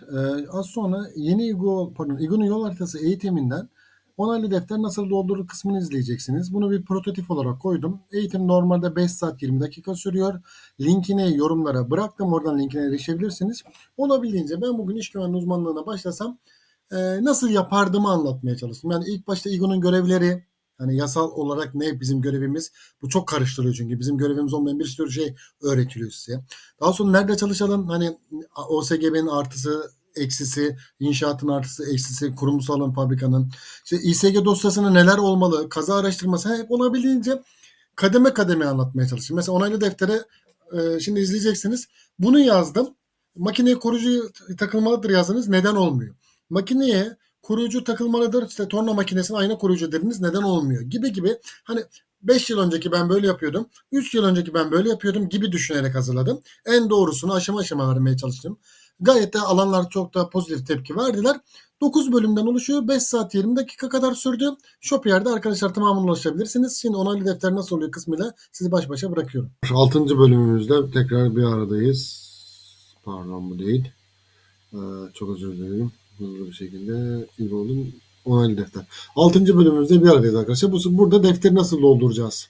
Eee, az sonra yeni İGO pardon İGO'nun yol haritası eğitiminden onaylı defter nasıl doldurulur kısmını izleyeceksiniz. Bunu bir prototip olarak koydum. Eğitim normalde 5 saat 20 dakika sürüyor. Linkini yorumlara bıraktım. Oradan linkine erişebilirsiniz. Olabildiğince ben bugün iş güvenliği uzmanlığına başlasam eee, nasıl yapardımı anlatmaya çalıştım. Yani ilk başta İGO'nun görevleri, hani yasal olarak ne bizim görevimiz? Bu çok karıştırıyor çünkü bizim görevimiz olmayan bir sürü şey öğretiliyor size. Daha sonra nerede çalışalım? Hani OSGB'nin artısı, eksisi, inşaatın artısı, eksisi, kurumsalın, fabrikanın. İşte İSG dosyasında neler olmalı, kaza araştırması hep olabildiğince kademe kademe anlatmaya çalıştım. Mesela onaylı deftere e, şimdi izleyeceksiniz. Bunu yazdım. Makineye koruyucu takılmalıdır yazdınız. Neden olmuyor? Makineye koruyucu takılmalıdır. İşte torna makinesine ayna koruyucu dediniz. Neden olmuyor? Gibi gibi. Hani 5 yıl önceki ben böyle yapıyordum. 3 yıl önceki ben böyle yapıyordum gibi düşünerek hazırladım. En doğrusunu aşama aşama vermeye çalıştım. Gayet de alanlar çok da pozitif tepki verdiler. 9 bölümden oluşuyor. 5 saat 20 dakika kadar sürdü. Shopier'de arkadaşlar tamamına ulaşabilirsiniz. Şimdi onaylı defter nasıl oluyor kısmıyla sizi baş başa bırakıyorum. 6. bölümümüzde tekrar bir aradayız. Pardon bu değil. Ee, çok özür dilerim. Hızlı bir şekilde İbo'nun onaylı defter. 6. bölümümüzde bir aradayız arkadaşlar. Bu, burada defteri nasıl dolduracağız?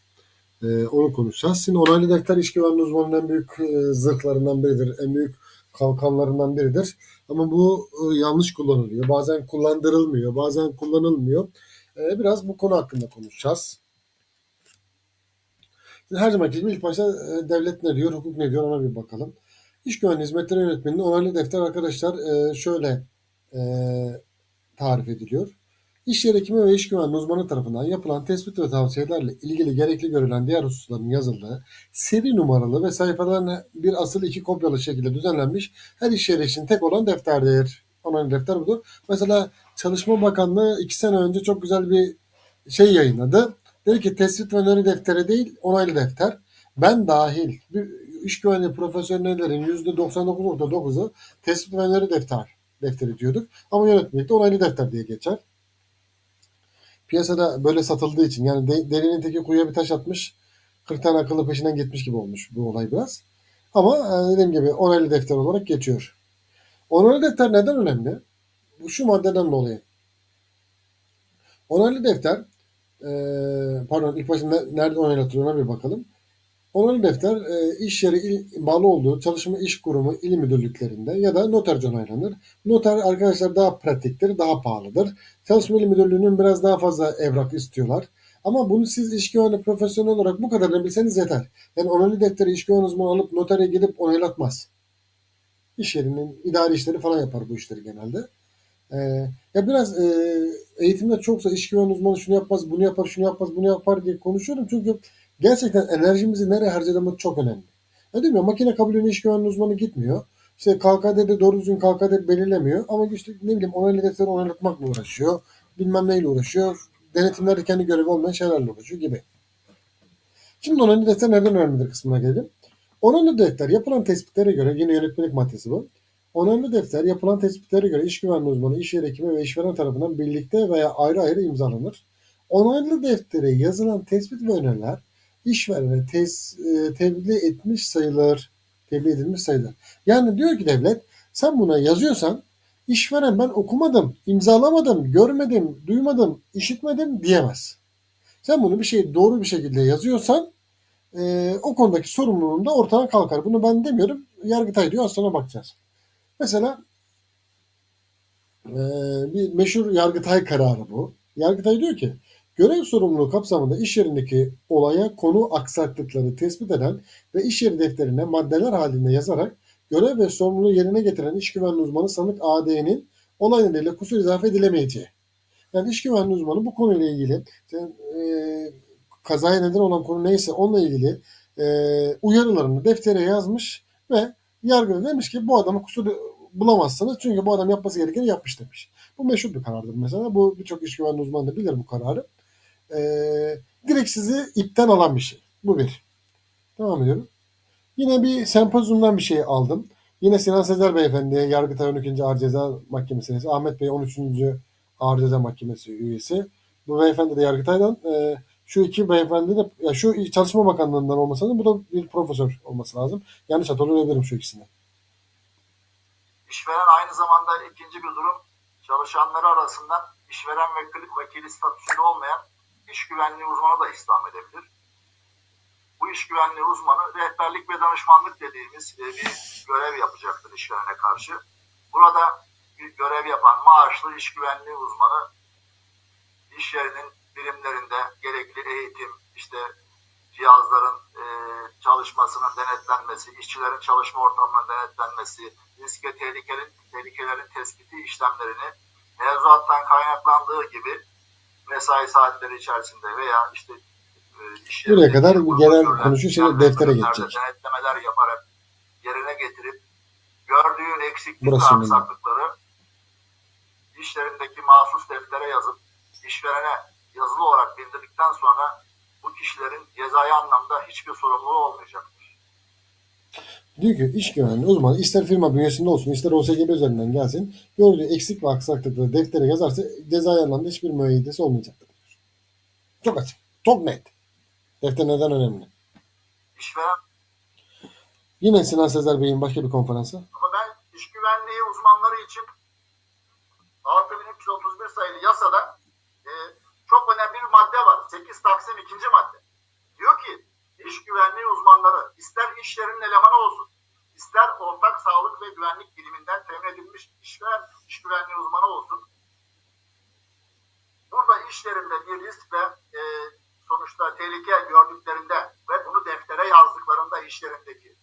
Ee, onu konuşacağız. Şimdi onaylı defter iş güvenliği uzmanının en büyük e, zırhlarından biridir. En büyük kalkanlarından biridir. Ama bu e, yanlış kullanılıyor. Bazen kullandırılmıyor, bazen kullanılmıyor. E, biraz bu konu hakkında konuşacağız. Her zaman gibi ilk başta e, devlet ne diyor, hukuk ne diyor ona bir bakalım. İş güvenliği hizmetleri yönetmeninin onaylı defter arkadaşlar e, şöyle e, tarif ediliyor. İş yeri hekimi ve iş güvenliği uzmanı tarafından yapılan tespit ve tavsiyelerle ilgili gerekli görülen diğer hususların yazıldığı, seri numaralı ve sayfalarına bir asıl iki kopyalı şekilde düzenlenmiş her iş yeri için tek olan defterdir. Onaylı defter budur. Mesela Çalışma Bakanlığı iki sene önce çok güzel bir şey yayınladı. Dedi ki tespit ve öneri defteri değil onaylı defter. Ben dahil bir iş güvenliği profesyonellerin %99.9'u tespit ve öneri defter defteri diyorduk. Ama yönetmelikte onaylı defter diye geçer piyasada böyle satıldığı için yani de, derinin teki kuyuya bir taş atmış 40 tane akıllı peşinden gitmiş gibi olmuş bu olay biraz. Ama e, dediğim gibi onaylı defter olarak geçiyor. Onaylı defter neden önemli? Bu şu maddeden dolayı. Onaylı defter e, pardon ilk başta nerede onaylatılıyor ona bir bakalım. Onaylı defter e, iş yeri il, bağlı olduğu çalışma iş kurumu il müdürlüklerinde ya da noterci onaylanır. Noter arkadaşlar daha pratiktir, daha pahalıdır. Çalışma il müdürlüğünün biraz daha fazla evrak istiyorlar. Ama bunu siz iş güvenliği profesyonel olarak bu kadarını bilseniz yeter. Yani onaylı defteri iş güvenliği uzmanı alıp notere gidip onaylatmaz. İş yerinin idari işleri falan yapar bu işleri genelde. Ee, ya biraz e, eğitimde çoksa iş güvenliği uzmanı şunu yapmaz, bunu yapar, şunu yapmaz, bunu yapar diye konuşuyorum. Çünkü gerçekten enerjimizi nereye harcadığımız çok önemli. Ya değil mi? Makine kabulünün iş güvenliği uzmanı gitmiyor. İşte KKD'de doğru düzgün KKD belirlemiyor. Ama işte ne bileyim onaylı defteri onaylatmakla uğraşıyor. Bilmem neyle uğraşıyor. Denetimlerde kendi görevi olmayan şeylerle uğraşıyor gibi. Şimdi onaylı defter neden önemlidir kısmına gelelim. Onaylı defter yapılan tespitlere göre yine yönetmelik maddesi bu. Onaylı defter yapılan tespitlere göre iş güvenliği uzmanı, iş yeri hekimi ve işveren tarafından birlikte veya ayrı ayrı imzalanır. Onaylı deftere yazılan tespit ve öneriler işverene tez, e, tebliğ etmiş sayılır. Tebliğ edilmiş sayılır. Yani diyor ki devlet sen buna yazıyorsan işveren ben okumadım, imzalamadım, görmedim, duymadım, işitmedim diyemez. Sen bunu bir şey doğru bir şekilde yazıyorsan e, o konudaki sorumluluğun da ortadan kalkar. Bunu ben demiyorum. Yargıtay diyor sonra bakacağız. Mesela e, bir meşhur Yargıtay kararı bu. Yargıtay diyor ki Görev sorumluluğu kapsamında iş yerindeki olaya konu aksaklıkları tespit eden ve iş yeri defterine maddeler halinde yazarak görev ve sorumluluğu yerine getiren iş güvenliği uzmanı sanık AD'nin olay nedeniyle kusur izafe edilemeyeceği. Yani iş güvenliği uzmanı bu konuyla ilgili e, kazaya neden olan konu neyse onunla ilgili e, uyarılarını deftere yazmış ve yargıda demiş ki bu adamı kusur bulamazsınız çünkü bu adam yapması gerekeni yapmış demiş. Bu meşhur bir karardır mesela. Bu birçok iş güvenliği uzmanı da bilir bu kararı e, direkt sizi ipten alan bir şey. Bu bir. Devam ediyorum. Yine bir sempozyumdan bir şey aldım. Yine Sinan Sezer Beyefendi, Yargıtay 12. Ağır Ceza Mahkemesi Ahmet Bey 13. Ağır Ceza Mahkemesi üyesi. Bu beyefendi de Yargıtay'dan. E, şu iki beyefendi de, ya şu Çalışma Bakanlığı'ndan olmasa da bu da bir profesör olması lazım. Yanlış hatırlayabilirim şu ikisini. İşveren aynı zamanda ikinci bir durum çalışanları arasından işveren vekili, vekili statüsünde olmayan iş güvenliği uzmanı da istihdam edebilir. Bu iş güvenliği uzmanı rehberlik ve danışmanlık dediğimiz e, bir görev yapacaktır işverene karşı. Burada bir görev yapan maaşlı iş güvenliği uzmanı iş yerinin birimlerinde gerekli eğitim, işte cihazların e, çalışmasının denetlenmesi, işçilerin çalışma ortamının denetlenmesi, risk ve tehlikelerin, tehlikelerin tespiti işlemlerini mevzuattan kaynaklandığı gibi mesai saatleri içerisinde veya işte e, iş Buraya kadar genel konuşuyor, şimdi deftere geçecek. Denetlemeler yaparak yerine getirip gördüğü eksiklik Burası ve aksaklıkları işlerindeki mahsus deftere yazıp işverene yazılı olarak bildirdikten sonra bu kişilerin cezai anlamda hiçbir sorumluluğu olmayacaktır. Diyor ki iş güvenliği uzmanı ister firma bünyesinde olsun ister OSGB üzerinden gelsin gördüğü eksik ve aksaklıkları deftere yazarsa cezai anlamda hiçbir müeyyidesi olmayacaktır. Çok açık. Çok net. Defter neden önemli? İşveren Yine Sinan Sezer Bey'in başka bir konferansı. ama ben iş güvenliği uzmanları için 6331 sayılı yasada e, çok önemli bir madde var. 8 Taksim ikinci madde. Diyor ki iş güvenliği uzmanları ister iş yerinin elemanı olsun, ister ortak sağlık ve güvenlik biliminden temin edilmiş işveren iş güvenliği uzmanı olsun. Burada iş yerinde bir risk ve e, sonuçta tehlike gördüklerinde ve bunu deftere yazdıklarında işlerindeki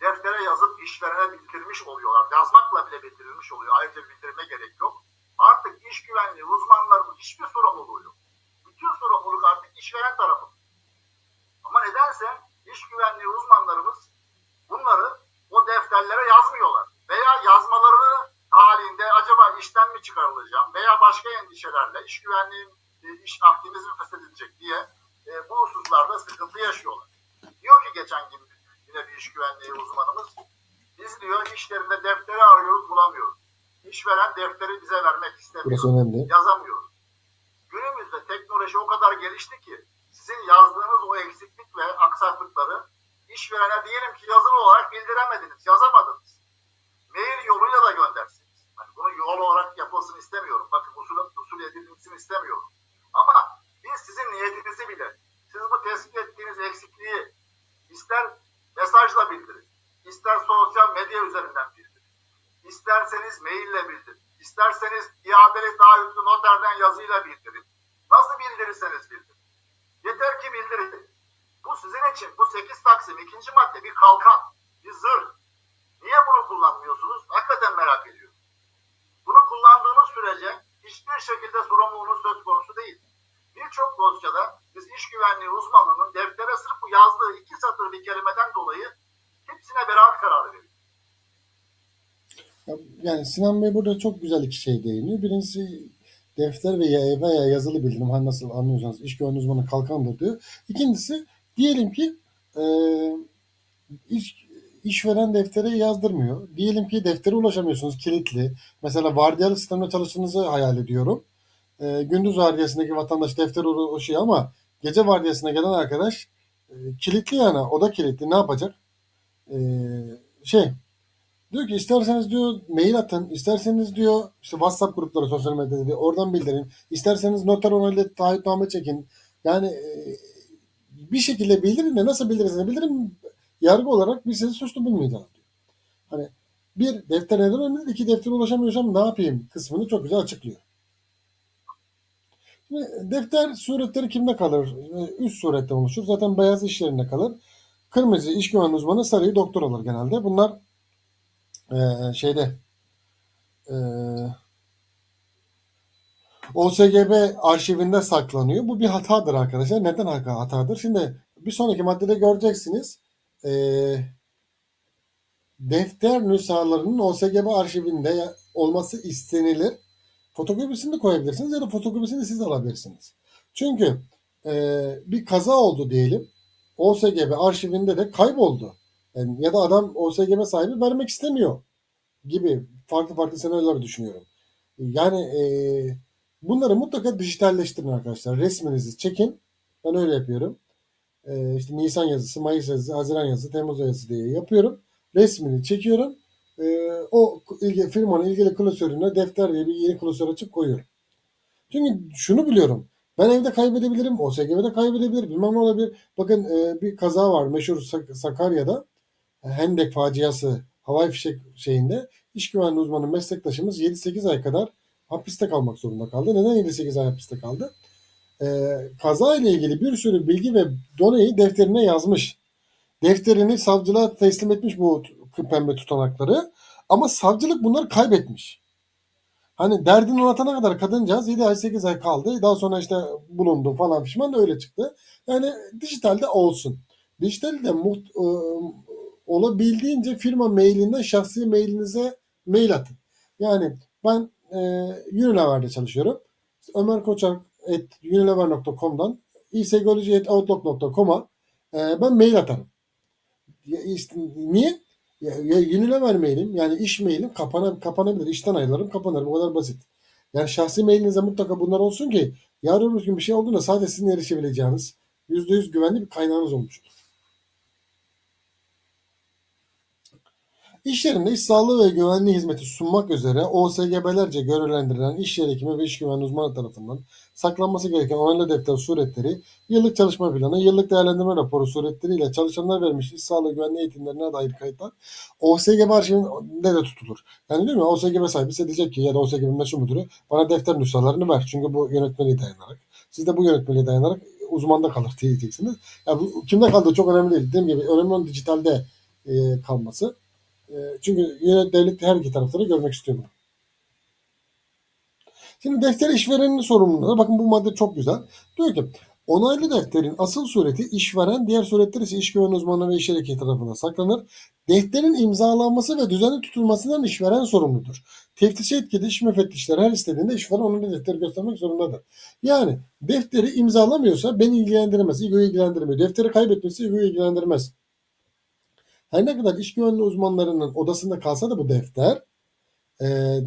deftere yazıp işverene bildirmiş oluyorlar. Yazmakla bile bildirilmiş oluyor. Ayrıca bildirme gerek yok. Artık iş güvenliği uzmanlarının hiçbir sorumluluğu yok. Bütün sorumluluk artık işveren tarafında. Nedense iş güvenliği uzmanlarımız bunları o defterlere yazmıyorlar. Veya yazmalarını halinde acaba işten mi çıkarılacağım veya başka endişelerle iş güvenliği e, iş aktivizmi feshedilecek diye e, bu hususlarda sıkıntı yaşıyorlar. Diyor ki geçen gün yine bir iş güvenliği uzmanımız biz diyor işlerinde defteri arıyoruz bulamıyoruz. İşveren defteri bize vermek istemiyor yazamıyoruz. Günümüzde teknoloji o kadar gelişti ki sizin yazdığınız o eksiklik ve aksaklıkları işverene diyelim ki yazılı olarak bildiremediniz, yazamadınız. Mail yoluyla da göndersiniz. Hani bunu yol olarak yapılsın istemiyorum. Bakın usul, usul edilmesini istemiyorum. Ama biz sizin niyetinizi bile, siz bu tespit ettiğiniz eksikliği ister mesajla bildirin, ister sosyal medya üzerinden bildirin, isterseniz maille bildirin, isterseniz iadeli taahhütlü noterden yazıyla bildirin. Nasıl bildirirseniz bildirin. Yeter ki bildirin. Bu sizin için bu 8 Taksim ikinci madde bir kalkan, bir zırh. Niye bunu kullanmıyorsunuz? Hakikaten merak ediyorum. Bunu kullandığınız sürece hiçbir şekilde sorumluluğunuz söz konusu değil. Birçok dosyada biz iş güvenliği uzmanının deftere sırf bu yazdığı iki satır bir kelimeden dolayı hepsine beraat kararı veriyor. Yani Sinan Bey burada çok güzel iki şey değiniyor. Birincisi defter veya veya yazılı bildirim hani nasıl anlıyorsanız iş güvenliği uzmanı kalkandır diyor. İkincisi diyelim ki e, iş, işveren deftere yazdırmıyor. Diyelim ki deftere ulaşamıyorsunuz kilitli. Mesela vardiyalı sistemde çalıştığınızı hayal ediyorum. E, gündüz vardiyasındaki vatandaş deftere ulaşıyor ama gece vardiyasına gelen arkadaş e, kilitli yani o da kilitli ne yapacak? E, şey Diyor ki isterseniz diyor mail atın, isterseniz diyor işte WhatsApp grupları sosyal medyada diyor, oradan bildirin, isterseniz noter onayla taahhütname çekin. Yani e, bir şekilde bildirin de nasıl bildirirseniz bildirin yargı olarak biz sizi suçlu bulmayacağız diyor. Hani bir defter neden önemli, iki deftere ulaşamıyorsam ne yapayım kısmını çok güzel açıklıyor. Şimdi defter suretleri kimde kalır? E, Üst surette oluşur. Zaten beyaz iş yerinde kalır. Kırmızı iş güvenliği uzmanı, sarıyı doktor alır genelde. Bunlar ee, şeyde e, OSGB arşivinde saklanıyor. Bu bir hatadır arkadaşlar. Neden hata- hatadır? Şimdi bir sonraki maddede göreceksiniz. Ee, defter nüshalarının OSGB arşivinde olması istenilir. Fotokopisini de koyabilirsiniz ya da fotokopisini siz alabilirsiniz. Çünkü e, bir kaza oldu diyelim. OSGB arşivinde de kayboldu. Yani ya da adam OSGB sahibi vermek istemiyor gibi farklı farklı senaryolar düşünüyorum. Yani e, bunları mutlaka dijitalleştirin arkadaşlar. Resminizi çekin. Ben öyle yapıyorum. E, işte Nisan yazısı, Mayıs yazısı, Haziran yazısı, Temmuz yazısı diye yapıyorum. Resmini çekiyorum. e, o ilgi, firmanın ilgili klasörüne defter diye bir yeni klasör açıp koyuyorum. Çünkü şunu biliyorum. Ben evde kaybedebilirim. OSGB'de kaybedebilir. Bilmem ne olabilir. Bakın e, bir kaza var meşhur Sak- Sakarya'da. Hendek faciası havai fişek şeyinde iş güvenliği uzmanı meslektaşımız 7-8 ay kadar hapiste kalmak zorunda kaldı. Neden 7-8 ay hapiste kaldı? Ee, kaza ile ilgili bir sürü bilgi ve doneyi defterine yazmış. Defterini savcılığa teslim etmiş bu pembe tutanakları. Ama savcılık bunları kaybetmiş. Hani derdini anlatana kadar kadıncağız 7 ay 8 ay kaldı. Daha sonra işte bulundum falan pişman da öyle çıktı. Yani dijitalde olsun. Dijitalde muht, e, olabildiğince firma mailinden şahsi mailinize mail atın. Yani ben e, Unilever'de çalışıyorum. Ömer Koçak at unilever.com'dan isegoloji.outlook.com'a e, ben mail atarım. Ya işte, niye? Ya, ya Unilever mailim yani iş mailim kapana, kapanabilir. İşten ayrılırım kapanır. Bu kadar basit. Yani şahsi mailinize mutlaka bunlar olsun ki yarın öbür gün bir şey olduğunda sadece sizin erişebileceğiniz %100 güvenli bir kaynağınız olmuş olur. İş yerinde iş sağlığı ve güvenliği hizmeti sunmak üzere OSGB'lerce görevlendirilen iş yeri hekimi ve iş güvenliği uzmanı tarafından saklanması gereken onaylı defter suretleri, yıllık çalışma planı, yıllık değerlendirme raporu suretleriyle çalışanlar vermiş iş sağlığı güvenliği eğitimlerine dair kayıtlar OSGB arşivinde de tutulur. Yani değil mi? OSGB sahibi size diyecek ki ya da OSGB meşhur müdürü bana defter nüshalarını ver. Çünkü bu yönetmeliğe dayanarak. Siz de bu yönetmeliğe dayanarak uzmanda kalır diyeceksiniz. Ya bu kimde kaldığı çok önemli değil. Dediğim gibi önemli olan dijitalde e, kalması. E, çünkü yönet devlet her iki tarafta da görmek istiyor bunu. Şimdi defter işverenin sorumluluğunda bakın bu madde çok güzel. Diyor ki onaylı defterin asıl sureti işveren, diğer suretler ise iş güvenliği uzmanı ve iş hareketi tarafından saklanır. Defterin imzalanması ve düzenli tutulmasından işveren sorumludur. Teftişe etkili iş müfettişleri her istediğinde işveren onun defteri göstermek zorundadır. Yani defteri imzalamıyorsa beni ilgilendirmez, İGO'yu ilgilendirmiyor. Defteri kaybetmesi İGO'yu ilgilendirmez. Her ne kadar iş güvenliği uzmanlarının odasında kalsa da bu defter e,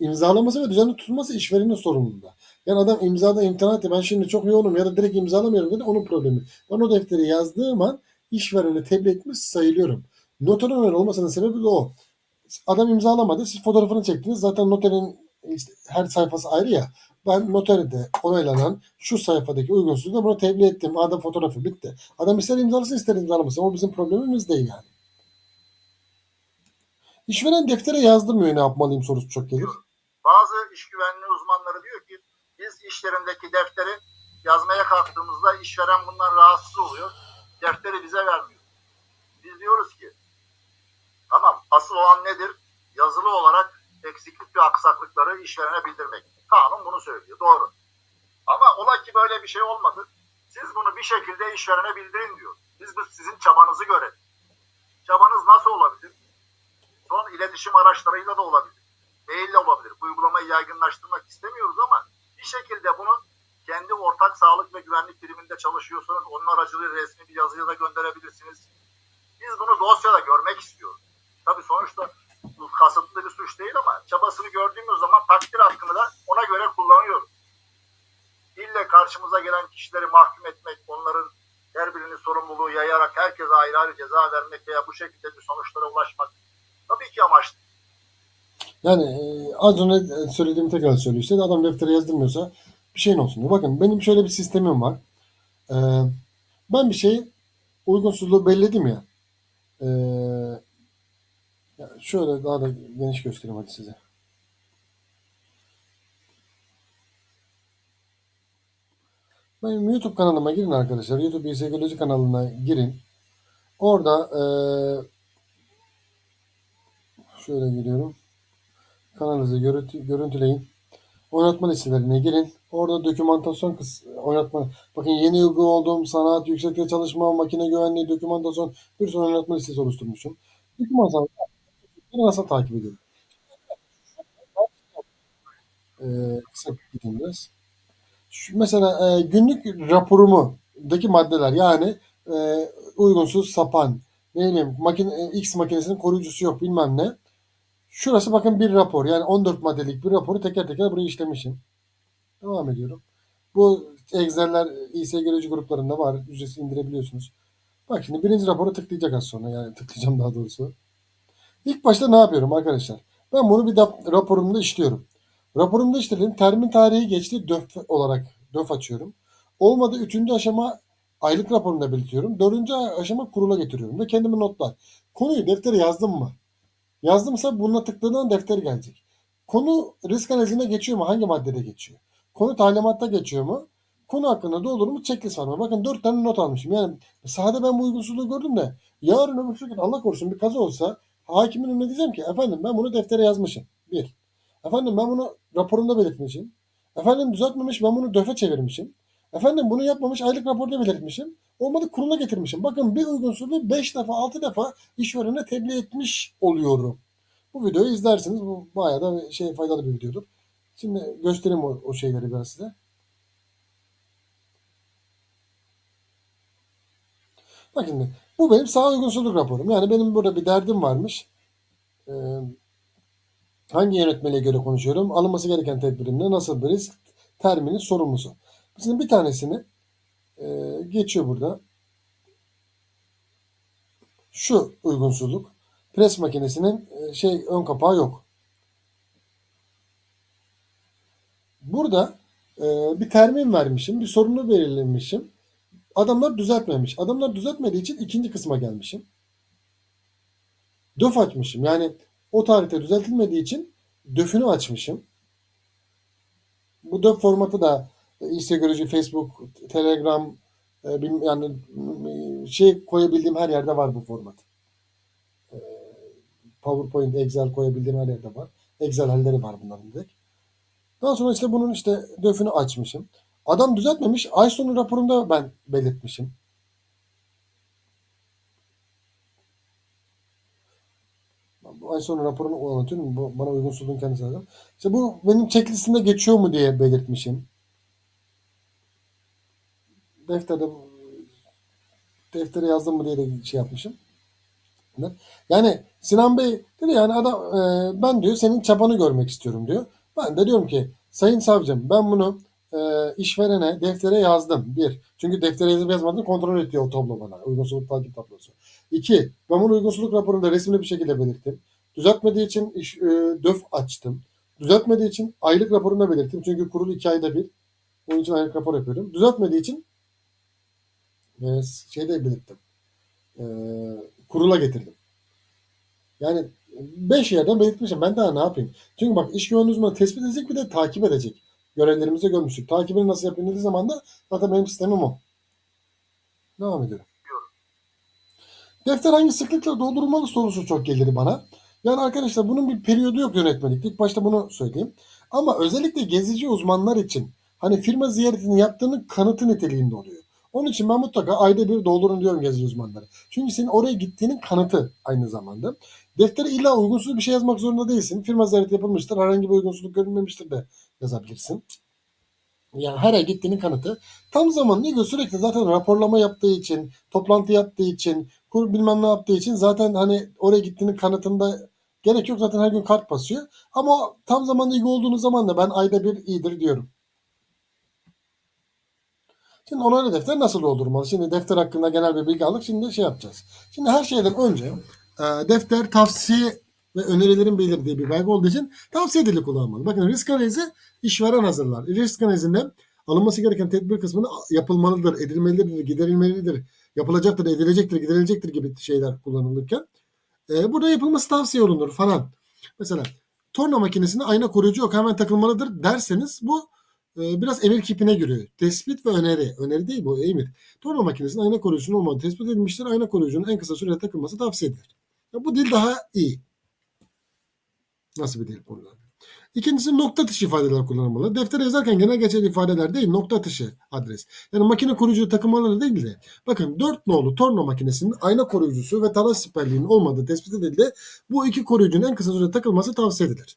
imzalaması ve düzenli tutulması işverenin sorumluluğunda. Yani adam imzada imtina etti ben şimdi çok yoğunum ya da direkt imzalamıyorum dedi onun problemi. Ben o defteri yazdığım an işverene tebliğ etmiş sayılıyorum. Noter onay olmasının sebebi de o. Adam imzalamadı siz fotoğrafını çektiniz zaten noterin işte her sayfası ayrı ya. Ben noterde onaylanan şu sayfadaki uygunsuzluğu buna tebliğ ettim. Adam fotoğrafı bitti. Adam ister imzalasın ister imzalamasın. O bizim problemimiz değil yani. İşveren deftere yazdırmıyor ne yapmalıyım sorusu çok gelir. Bazı iş güvenliği uzmanları diyor ki biz iş yerindeki defteri yazmaya kalktığımızda işveren bundan rahatsız oluyor. Defteri bize vermiyor. Biz diyoruz ki tamam asıl olan nedir? Yazılı olarak eksiklik ve aksaklıkları işverene bildirmek. Kanun bunu söylüyor. Doğru. Ama ola ki böyle bir şey olmadı. Siz bunu bir şekilde işverene bildirin diyor. Biz bu sizin çabanızı görelim. Çabanız nasıl olabilir? Son iletişim araçlarıyla da olabilir. Maille olabilir. Bu uygulamayı yaygınlaştırmak istemiyoruz ama bir şekilde bunu kendi ortak sağlık ve güvenlik biriminde çalışıyorsanız onun aracılığıyla resmi bir yazıya da gönderebilirsiniz. Biz bunu dosyada görmek istiyoruz. Tabii sonuçta bu kasıtlı bir suç değil ama çabasını gördüğümüz zaman takdir hakkını da ona göre kullanıyoruz. İlle karşımıza gelen kişileri mahkum etmek, onların her birinin sorumluluğu yayarak herkese ayrı ayrı ceza vermek veya bu şekilde bir sonuçlara ulaşmak tabii ki amaçlı. Yani e, az önce söylediğimi tekrar söylüyor. İşte adam deftere yazdırmıyorsa bir şeyin olsun diyor. Bakın benim şöyle bir sistemim var. Ee, ben bir şey uygunsuzluğu belledim ya. Ya şöyle daha da geniş göstereyim hadi size. Benim YouTube kanalıma girin arkadaşlar. YouTube Psikoloji kanalına girin. Orada eee şöyle giriyorum. Kanalınızı görüntü, görüntüleyin. Oynatma listelerine girin. Orada dokümantasyon kıs oynatma. Bakın yeni uygun olduğum sanat, yüksekte çalışma, makine güvenliği, dokümantasyon bir sürü oynatma listesi oluşturmuşum. Dokümantasyon nasıl takip ediyorum? Ee, kısa gideyim. Şu, mesela e, günlük raporumdaki maddeler yani e, uygunsuz sapan, ne bileyim makine, e, X makinesinin koruyucusu yok bilmem ne. Şurası bakın bir rapor. Yani 14 maddelik bir raporu teker teker buraya işlemişim. Devam ediyorum. Bu Excel'ler İSG'ci gruplarında var. Ücretsiz indirebiliyorsunuz. Bak şimdi birinci raporu tıklayacak az sonra. Yani tıklayacağım daha doğrusu. İlk başta ne yapıyorum arkadaşlar? Ben bunu bir da- raporumda işliyorum. Raporumda işledim. Termin tarihi geçti. DÖF olarak DÖF açıyorum. Olmadı üçüncü aşama aylık raporunda belirtiyorum. Dördüncü aşama kurula getiriyorum ve kendime notlar. Konuyu deftere yazdım mı? Yazdımsa buna tıkladığında defter gelecek. Konu risk analizine geçiyor mu? Hangi maddede geçiyor? Konu talimatta geçiyor mu? Konu hakkında doğru mu? Checklist var mı? Bakın dört tane not almışım. Yani sahada ben bu uygunsuzluğu gördüm de yarın öbür gün Allah korusun bir kaza olsa hakimin önüne diyeceğim ki efendim ben bunu deftere yazmışım. Bir. Efendim ben bunu raporumda belirtmişim. Efendim düzeltmemiş ben bunu döfe çevirmişim. Efendim bunu yapmamış aylık raporda belirtmişim. Olmadı kurula getirmişim. Bakın bir uygunsuzluğu 5 defa 6 defa işverene tebliğ etmiş oluyorum. Bu videoyu izlersiniz. Bu bayağı da şey faydalı bir videodur. Şimdi göstereyim o, o şeyleri ben size. Bak şimdi bu benim sağ uygunsuzluk raporum. Yani benim burada bir derdim varmış. Ee, hangi yönetmeliğe göre konuşuyorum? Alınması gereken tedbirimle nasıl bir risk terminin sorumlusu. Şimdi bir tanesini e, geçiyor burada. Şu uygunsuzluk. Pres makinesinin e, şey ön kapağı yok. Burada e, bir termin vermişim, bir sorunu belirlemişim. Adamlar düzeltmemiş. Adamlar düzeltmediği için ikinci kısma gelmişim. Döf açmışım. Yani o tarihte düzeltilmediği için döfünü açmışım. Bu döf formatı da Instagram, Facebook, Telegram e, yani şey koyabildiğim her yerde var bu format. E, PowerPoint, Excel koyabildiğim her yerde var. Excel halleri var bunların direkt. Daha sonra işte bunun işte döfünü açmışım. Adam düzeltmemiş. Ay sonu raporunda ben belirtmişim. Bu ay sonu raporunu anlatıyorum. Bu bana uygunsuzluğun kendisi lazım. İşte bu benim checklistimde geçiyor mu diye belirtmişim. Defterde deftere yazdım mı diye de şey yapmışım. Yani Sinan Bey dedi yani adam e, ben diyor senin çabanı görmek istiyorum diyor. Ben de diyorum ki sayın savcım ben bunu e, işverene deftere yazdım. Bir. Çünkü deftere yazıp yazmadığını kontrol ediyor o tablo bana. Uygunsuzluk takip tablosu. İki. Ben bunu uygunsuzluk raporunda resimli bir şekilde belirttim. Düzeltmediği için iş, e, döf açtım. Düzeltmediği için aylık raporunda belirttim. Çünkü kurul iki ayda bir. Onun için aylık rapor yapıyorum. Düzeltmediği için e, şeyde belirttim. E, kurula getirdim. Yani 5 yerden belirtmişim. Ben daha ne yapayım? Çünkü bak iş güvenliği uzmanı tespit edecek bir de takip edecek. Görevlerimizde görmüştük. Takibini nasıl yapayım dediği zaman da zaten benim sistemim o. Devam ediyorum. Defter hangi sıklıkla doldurulmalı sorusu çok gelir bana. Yani arkadaşlar bunun bir periyodu yok yönetmelikte. İlk başta bunu söyleyeyim. Ama özellikle gezici uzmanlar için hani firma ziyaretini yaptığının kanıtı niteliğinde oluyor. Onun için ben mutlaka ayda bir doldurun diyorum gezici uzmanlara. Çünkü senin oraya gittiğinin kanıtı aynı zamanda. Deftere illa uygunsuz bir şey yazmak zorunda değilsin. Firma ziyareti yapılmıştır. Herhangi bir uygunsuzluk görülmemiştir de yazabilirsin. Yani her ay gittiğinin kanıtı. Tam zamanlı ilgili sürekli zaten raporlama yaptığı için, toplantı yaptığı için, kur bilmem ne yaptığı için zaten hani oraya gittiğinin kanıtında gerek yok. Zaten her gün kart basıyor. Ama tam zamanlı ilgi olduğunuz zaman da ben ayda bir iyidir diyorum. Şimdi onaylı defter nasıl doldurmalı? Şimdi defter hakkında genel bir bilgi aldık. Şimdi şey yapacağız. Şimdi her şeyden önce e, defter tavsiye ve önerilerin belirlediği bir belge olduğu için tavsiye dili kullanmalı. Bakın risk analizi işveren hazırlar. Risk analizinde alınması gereken tedbir kısmını yapılmalıdır, edilmelidir, giderilmelidir, yapılacaktır, edilecektir, giderilecektir gibi şeyler kullanılırken e, burada yapılması tavsiye olunur falan. Mesela torna makinesinde ayna koruyucu yok hemen takılmalıdır derseniz bu biraz emir kipine giriyor. Tespit ve öneri. Öneri değil bu emir. Torna makinesinde ayna koruyucunun olmadığı tespit edilmiştir. Ayna koruyucunun en kısa sürede takılması tavsiye edilir. Ya bu dil daha iyi. Nasıl bir dil bunlar? İkincisi nokta atışı ifadeler kullanılmalı. Deftere yazarken genel geçerli ifadeler değil nokta atışı adres. Yani makine koruyucu takılmaları değil de bakın 4 nolu torna makinesinin ayna koruyucusu ve talaş siperliğinin olmadığı tespit edildi. Bu iki koruyucunun en kısa sürede takılması tavsiye edilir.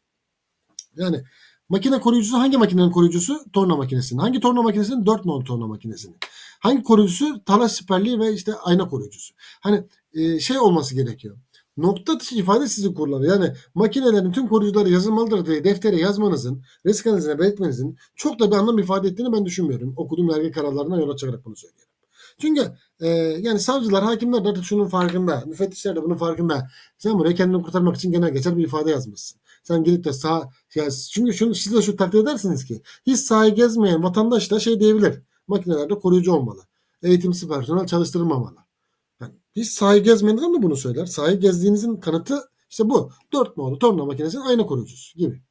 Yani makine koruyucusu hangi makinenin koruyucusu? Torna makinesinin. Hangi torna makinesinin? 4 nolu torna makinesinin. Hangi koruyucusu? Talaş siperliği ve işte ayna koruyucusu. Hani e, şey olması gerekiyor. Nokta atışı ifade sizi kullanır. Yani makinelerin tüm koruyucuları yazılmalıdır diye deftere yazmanızın, risk analizine belirtmenizin çok da bir anlam ifade ettiğini ben düşünmüyorum. Okuduğum yargı kararlarından yola çıkarak bunu söylüyorum. Çünkü e, yani savcılar, hakimler de şunun farkında. Müfettişler de bunun farkında. Sen buraya kendini kurtarmak için genel geçer bir ifade yazmışsın. Sen gidip de sağ ya çünkü şunu siz de şu takdir edersiniz ki hiç sahayı gezmeyen vatandaş da şey diyebilir. Makinelerde koruyucu olmalı. Eğitimsiz personel çalıştırılmamalı. Yani hiç sahayı gezmeyen adam da bunu söyler. Sahayı gezdiğinizin kanıtı işte bu. Dört nolu torna makinesinin aynı koruyucusu gibi.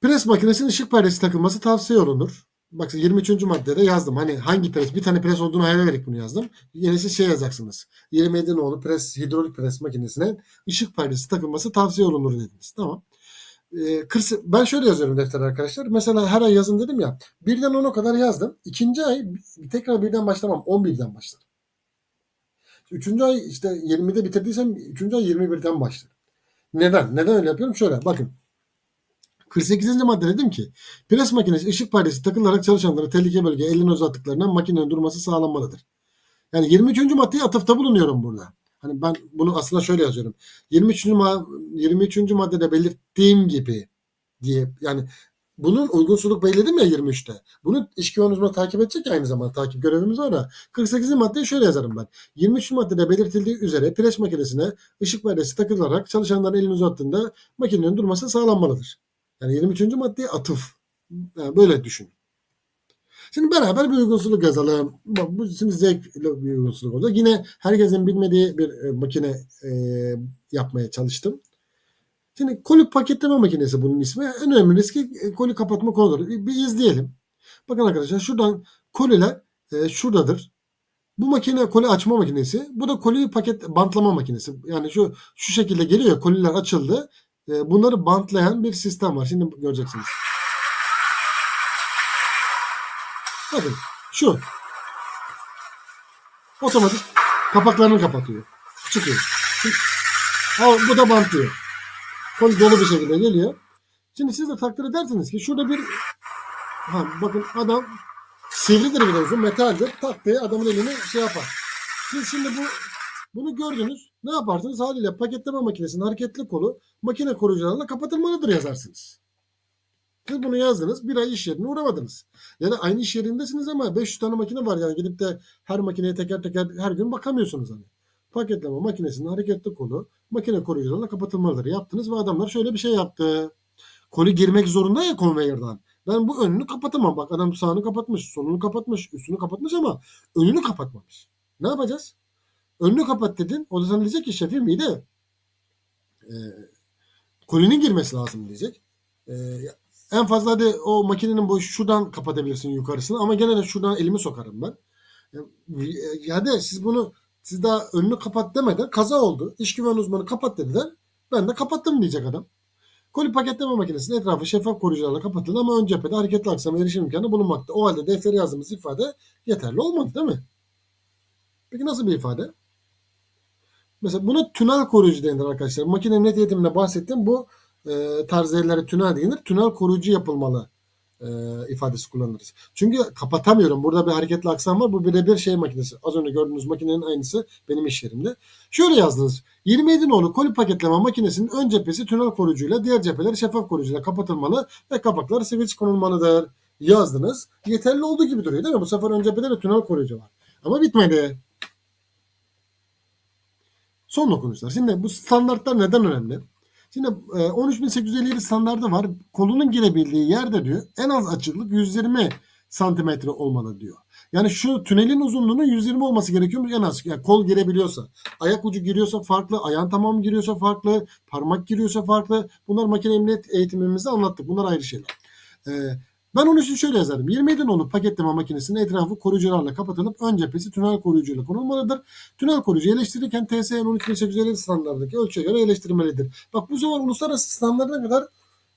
Pres makinesinin ışık perdesi takılması tavsiye olunur. Bak 23. maddede yazdım. Hani hangi pres? Bir tane pres olduğunu hayal ederek bunu yazdım. Yenisi şey yazacaksınız. 27 nolu pres, hidrolik pres makinesine ışık perdesi takılması tavsiye olunur dediniz. Tamam. Ee, 40 ben şöyle yazıyorum defter arkadaşlar. Mesela her ay yazın dedim ya. Birden 10'a kadar yazdım. İkinci ay tekrar birden başlamam. 11'den başlarım. Üçüncü ay işte 20'de bitirdiysem üçüncü ay 21'den başlarım. Neden? Neden öyle yapıyorum? Şöyle bakın. 48. madde dedim ki pres makinesi ışık perdesi takılarak çalışanlara tehlike bölgeye elini uzattıklarından makinenin durması sağlanmalıdır. Yani 23. maddeye atıfta bulunuyorum burada. Hani ben bunu aslında şöyle yazıyorum. 23. Ma 23. maddede belirttiğim gibi diye yani bunun uygunsuluk belirledim ya 23'te. Bunun iş güven takip edecek ya aynı zamanda takip görevimiz var ya. 48. maddeyi şöyle yazarım ben. 23. maddede belirtildiği üzere pres makinesine ışık perdesi takılarak çalışanların elini uzattığında makinenin durması sağlanmalıdır. Yani 23. maddeye atıf. Yani böyle düşün. Şimdi beraber bir uygunsuluk yazalım. Bu şimdi zevkli bir uygunsuluk olacak. Yine herkesin bilmediği bir e, makine e, yapmaya çalıştım. Şimdi koli paketleme makinesi bunun ismi. En önemli riski e, koli kapatma koludur. Bir, izleyelim. Bakın arkadaşlar şuradan koliler e, şuradadır. Bu makine koli açma makinesi. Bu da koli paket bantlama makinesi. Yani şu şu şekilde geliyor koliler açıldı. E, bunları bantlayan bir sistem var. Şimdi göreceksiniz. Bakın şu. Otomatik kapaklarını kapatıyor. Çıkıyor. Al, bu da bantlıyor. Kol dolu bir şekilde geliyor. Şimdi siz de takdir edersiniz ki şurada bir ha, bakın adam sivridir bir de uzun metaldir. Tak diye adamın elini şey yapar. Siz şimdi bu bunu gördünüz. Ne yaparsınız? Haliyle paketleme makinesinin hareketli kolu makine koruyucularla kapatılmalıdır yazarsınız. Siz bunu yazdınız. Bir ay iş yerine uğramadınız. Yani aynı iş yerindesiniz ama 500 tane makine var. Yani gidip de her makineye teker teker her gün bakamıyorsunuz hani. Paketleme makinesinin hareketli kolu makine koruyucularla kapatılmalıdır. Yaptınız ve adamlar şöyle bir şey yaptı. Koli girmek zorunda ya konveyörden. Ben bu önünü kapatamam. Bak adam sağını kapatmış, solunu kapatmış, üstünü kapatmış ama önünü kapatmamış. Ne yapacağız? Önünü kapat dedin. O da sana diyecek ki şefim iyi de e, kolinin girmesi lazım diyecek. E, en fazla hadi o makinenin boyu şuradan kapatabilirsin yukarısını ama gene de şuradan elimi sokarım ben. Ya de siz bunu siz daha önünü kapat demeden kaza oldu. İş güven uzmanı kapat dediler. Ben de kapattım diyecek adam. Koli paketleme makinesinin etrafı şeffaf koruyucularla kapatıldı ama ön cephede hareketli aksama erişim imkanı bulunmakta. O halde deftere yazdığımız ifade yeterli olmadı değil mi? Peki nasıl bir ifade? Mesela buna tünel koruyucu denir arkadaşlar. Makine net eğitiminde bahsettiğim bu e, tarz yerlere tünel denir. Tünel koruyucu yapılmalı e, ifadesi kullanırız. Çünkü kapatamıyorum. Burada bir hareketli aksam var. Bu birebir şey makinesi. Az önce gördüğünüz makinenin aynısı benim iş yerimde. Şöyle yazdınız. 27 nolu koli paketleme makinesinin ön cephesi tünel koruyucuyla diğer cepheleri şeffaf koruyucuyla kapatılmalı ve kapakları switch konulmalıdır. Yazdınız. Yeterli olduğu gibi duruyor değil mi? Bu sefer ön cephede de tünel koruyucu var. Ama bitmedi. Son dokunuşlar. Şimdi bu standartlar neden önemli? Şimdi e, 13857 standardı var. Kolunun girebildiği yerde diyor en az açıklık 120 santimetre olmalı diyor. Yani şu tünelin uzunluğunun 120 olması gerekiyor en az. Yani kol girebiliyorsa, ayak ucu giriyorsa farklı, ayağın tamamı giriyorsa farklı, parmak giriyorsa farklı. Bunlar makine emniyet eğitimimizde anlattık. Bunlar ayrı şeyler. Ee, ben onun için şöyle yazarım. 27 nolu paketleme makinesinin etrafı koruyucularla kapatılıp ön cephesi tünel koruyucuyla konulmalıdır. Tünel koruyucu eleştirirken TSN 12850 standartındaki ölçüye göre eleştirmelidir. Bak bu zaman uluslararası standartına kadar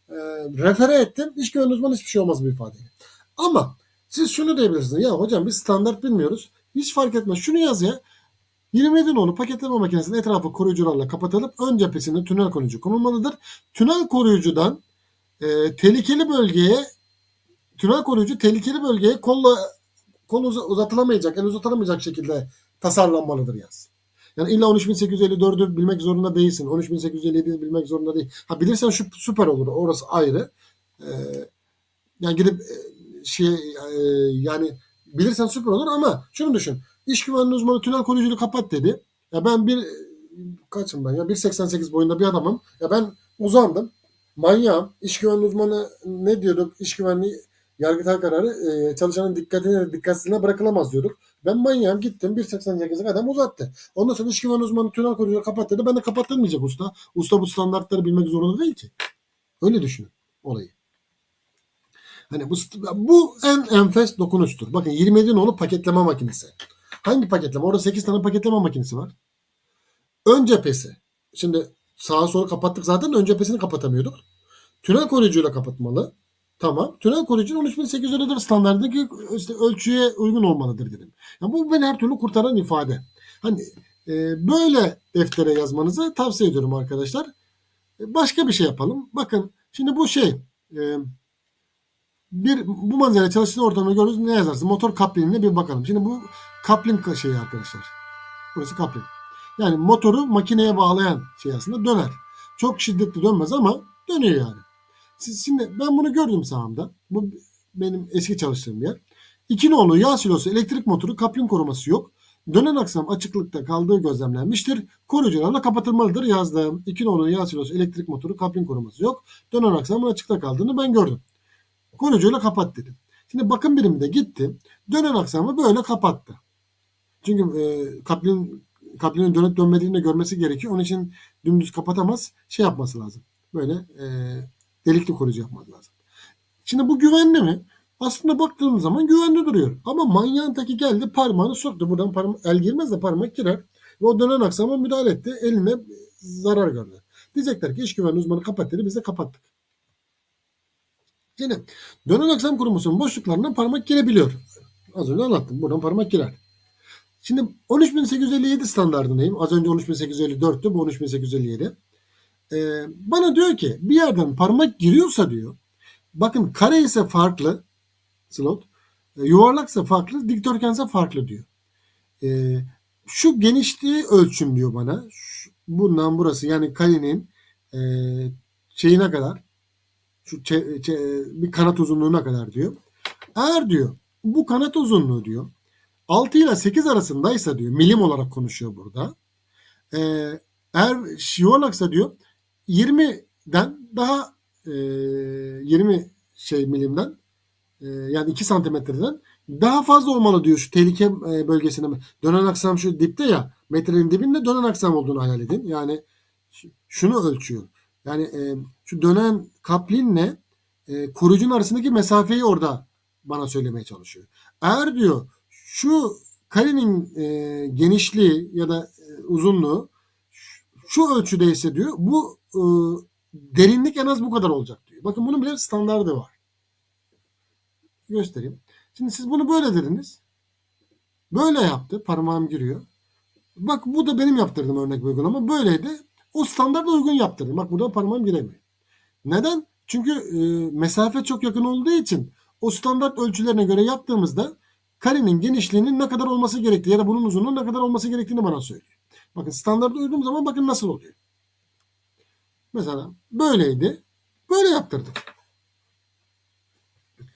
e, refere ettim. İş güvenliği uzmanı hiçbir şey olmaz bu ifadeyle. Ama siz şunu diyebilirsiniz. Ya hocam biz standart bilmiyoruz. Hiç fark etmez. Şunu yaz ya. 27 nolu paketleme makinesinin etrafı koruyucularla kapatılıp ön cephesinde tünel koruyucu konulmalıdır. Tünel koruyucudan e, tehlikeli bölgeye tünel koruyucu tehlikeli bölgeye kolla kol uzatılamayacak, el uzatılamayacak şekilde tasarlanmalıdır yaz. Yani illa 13854'ü bilmek zorunda değilsin. 13857'yi bilmek zorunda değil. Ha bilirsen şu süper olur. Orası ayrı. Ee, yani gidip şey e, yani bilirsen süper olur ama şunu düşün. İş güvenliği uzmanı tünel koruyucunu kapat dedi. Ya ben bir kaçım ben ya 1.88 boyunda bir adamım. Ya ben uzandım. Manyağım. İş güvenliği uzmanı ne diyorduk? İş güvenliği yargıtay kararı e, çalışanın dikkatine dikkatsizliğine bırakılamaz diyorduk. Ben manyağım gittim 1.88'lik adam uzattı. Ondan sonra iş güvenliği uzmanı tünel koruyucu kapat dedi. Ben de kapattırmayacak usta. Usta bu standartları bilmek zorunda değil ki. Öyle düşünün olayı. Hani bu, bu en enfes dokunuştur. Bakın 27 nolu paketleme makinesi. Hangi paketleme? Orada 8 tane paketleme makinesi var. Ön cephesi. Şimdi sağa sola kapattık zaten ön cephesini kapatamıyorduk. Tünel koruyucuyla kapatmalı. Tamam. Tünel koruyucunun 13854 standartındaki işte ölçüye uygun olmalıdır dedim. Ya bu beni her türlü kurtaran ifade. Hani e, böyle deftere yazmanızı tavsiye ediyorum arkadaşlar. E, başka bir şey yapalım. Bakın şimdi bu şey e, bir bu manzara çalıştığı ortamda gördüğünüz ne yazarsın? Motor coupling'ine bir bakalım. Şimdi bu coupling şeyi arkadaşlar. Burası coupling. Yani motoru makineye bağlayan şey aslında döner. Çok şiddetli dönmez ama dönüyor yani. Şimdi ben bunu gördüm sağımda. Bu benim eski çalıştığım yer. İki nolu yağ silosu elektrik motoru coupling koruması yok. Dönen aksam açıklıkta kaldığı gözlemlenmiştir. Koruyucularla kapatılmalıdır yazdım. İki nolu yağ silosu elektrik motoru coupling koruması yok. Dönen aksamın açıkta kaldığını ben gördüm. Koruyucuyla kapat dedim. Şimdi bakım birimi de gitti. Dönen aksamı böyle kapattı. Çünkü e, kaplin, kaplinin dönüp dönmediğini de görmesi gerekiyor. Onun için dümdüz kapatamaz. Şey yapması lazım. Böyle e, delikli koruyucu yapması lazım. Şimdi bu güvenli mi? Aslında baktığım zaman güvenli duruyor. Ama manyağın teki geldi parmağını soktu. Buradan parma el girmez de parmak girer. Ve o dönen aksama müdahale etti. Eline zarar gördü. Diyecekler ki iş güvenliği uzmanı kapat dedi. Biz de kapattık. Şimdi dönen aksam kurumusunun boşluklarından parmak girebiliyor. Az önce anlattım. Buradan parmak girer. Şimdi 13857 standartındayım. Az önce 13854'tü. Bu 13857. Ee, bana diyor ki bir yerden parmak giriyorsa diyor. Bakın kare ise farklı slot. E, yuvarlaksa farklı. Dikdörtgense farklı diyor. Ee, şu genişliği ölçün diyor bana. Şu, bundan burası yani karenin e, şeyine kadar şu çe- çe- bir kanat uzunluğuna kadar diyor. Eğer diyor bu kanat uzunluğu diyor 6 ile 8 arasındaysa diyor milim olarak konuşuyor burada. Ee, eğer yuvarlaksa diyor 20'den daha e, 20 şey milimden e, yani 2 santimetreden daha fazla olmalı diyor şu tehlike e, bölgesine. Dönen aksam şu dipte ya metrenin dibinde dönen aksam olduğunu hayal edin. Yani şunu ölçüyor. Yani e, şu dönen kaplinle e, koruyucunun arasındaki mesafeyi orada bana söylemeye çalışıyor. Eğer diyor şu karenin e, genişliği ya da e, uzunluğu şu ölçüdeyse diyor bu e, derinlik en az bu kadar olacak diyor. Bakın bunun bile standardı var. Göstereyim. Şimdi siz bunu böyle dediniz. Böyle yaptı. Parmağım giriyor. Bak bu da benim yaptırdığım örnek bir uygulama. Böyleydi. O standarda uygun yaptırdım. Bak burada parmağım giremiyor. Neden? Çünkü e, mesafe çok yakın olduğu için o standart ölçülerine göre yaptığımızda karenin genişliğinin ne kadar olması gerektiği ya da bunun uzunluğunun ne kadar olması gerektiğini bana söylüyor. Bakın standarda uyduğum zaman bakın nasıl oluyor. Mesela böyleydi. Böyle yaptırdık.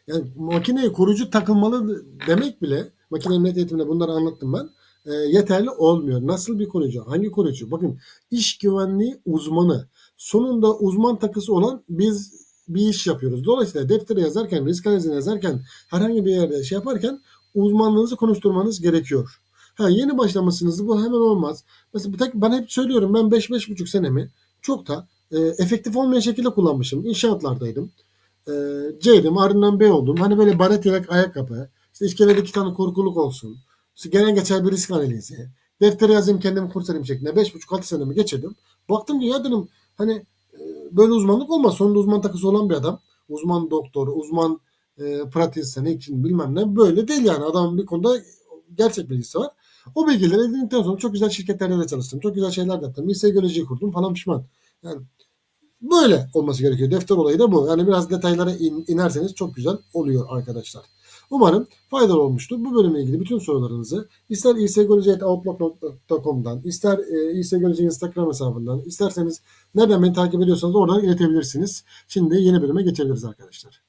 Yani makineye koruyucu takılmalı demek bile makine emniyet eğitiminde bunları anlattım ben. e, yeterli olmuyor. Nasıl bir koruyucu? Hangi koruyucu? Bakın iş güvenliği uzmanı. Sonunda uzman takısı olan biz bir iş yapıyoruz. Dolayısıyla deftere yazarken, risk analizini yazarken, herhangi bir yerde şey yaparken uzmanlığınızı konuşturmanız gerekiyor. Ha, yeni başlamışsınız bu hemen olmaz. Mesela bir tek ben hep söylüyorum ben 5-5,5 senemi çok da e, efektif olmayan şekilde kullanmışım. İnşaatlardaydım. E, C'dim ardından B oldum. Hani böyle baret yelek ayakkabı. İşte iskelede iki tane korkuluk olsun. İşte gelen geçer bir risk analizi. Deftere yazayım kendimi kurtarayım şeklinde. 5,5-6 senemi geçirdim. Baktım ki ya dedim hani e, böyle uzmanlık olmaz. Sonunda uzman takısı olan bir adam. Uzman doktor, uzman e, pratisyen, hekim bilmem ne. Böyle değil yani. Adam bir konuda gerçek bilgisi var. O bilgileri edindikten sonra çok güzel şirketlerde de çalıştım. Çok güzel şeyler de yaptım. Lise geolojiyi kurdum falan pişman. Yani böyle olması gerekiyor. Defter olayı da bu. Yani biraz detaylara in- inerseniz çok güzel oluyor arkadaşlar. Umarım faydalı olmuştur. Bu bölümle ilgili bütün sorularınızı ister isegoloji.outlook.com'dan, ister e, isegoloji Instagram hesabından, isterseniz nereden beni takip ediyorsanız oradan iletebilirsiniz. Şimdi yeni bölüme geçebiliriz arkadaşlar.